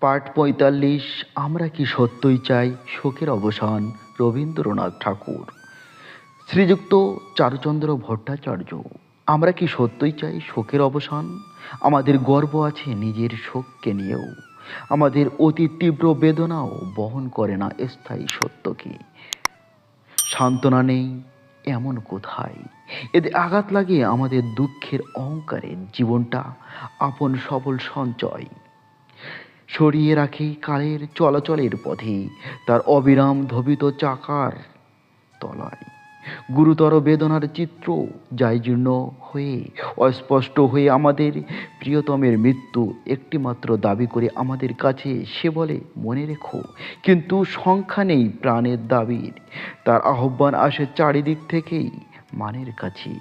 পাঠ পঁয়তাল্লিশ, আমরা কি সত্যই চাই? শোকের অবসান, রবীন্দ্রনাথ ঠাকুর। শ্রীযুক্ত চারুচন্দ্র ভট্টাচার্য, আমরা কি সত্যই চাই? শোকের অবসান? আমাদের গর্ব আছে নিজের শোককে নিয়েও। আমাদের অতি তীব্র বেদনাও বহন করে না স্থায়ী সত্যকে। সান্ত্বনা নেই এমন কোথায়? এতে আঘাত লাগে আমাদের দুঃখের অহংকারের জীবনটা। আপন সবল সঞ্চয়। সরিয়ে রাখে কালের চলাচলের পথে। তার অবিরাম ধবিত চাকার তলায়। গুরুতর বেদনার চিত্র যায় জীর্ণ হয়ে, অস্পষ্ট হয়ে আমাদের প্রিয়তমের মৃত্যু একটিমাত্র দাবি করে আমাদের কাছে সে বলে, মনে রেখো, কিন্তু সংখ্যা নেই প্রাণের দাবির। তার আহ্বান আসে চারিদিক থেকেই মানের কাছে।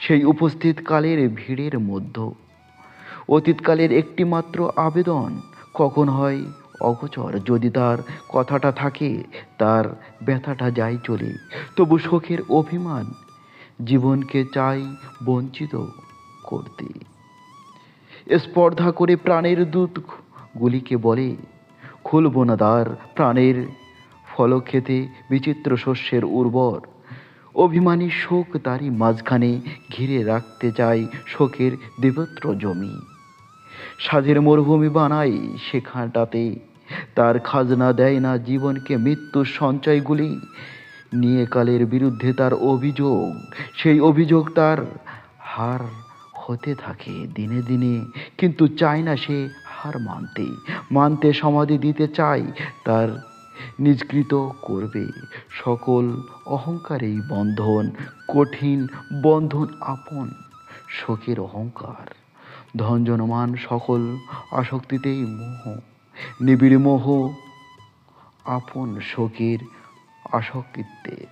সেই উপস্থিত কালের ভিড়ের মধ্য। অতীতকালের একটিমাত্র আবেদন কখন হয়? অগোচর যদি তার কথাটা থাকে, তার ব্যথাটা যায় চলে। তবু শোকের অভিমান জীবনকে চাই বঞ্চিত করতে। স্পর্ধা করে প্রাণের দূত গুলিকে বলে, খুলব না দ্বার প্রাণের ফলক্ষেতে বিচিত্র শস্যের উর্বর। অভিমানী শোক তারই মাঝখানে ঘিরে রাখতে চায় শোকের দেবত্র জমি। সাধের মরুভূমি বানায় সেখানটাতে। তার খাজনা দেয় না জীবনকে মৃত্যুর সঞ্চয়গুলি। নিয়ে কালের বিরুদ্ধে তার অভিযোগ, সেই অভিযোগ তার হার হতে থাকে দিনে দিনে, কিন্তু চায় না সে হার মানতে। মানতে সমাধি দিতে চায়, তার নিষ্কৃত করবে। সকল অহংকারেই বন্ধন, কঠিন বন্ধন আপন, শোকের অহংকার। ধনজনমান সকল আসক্তিতেই মোহ। নিবিড় মোহ আপন শোকের আসক্তিত্বের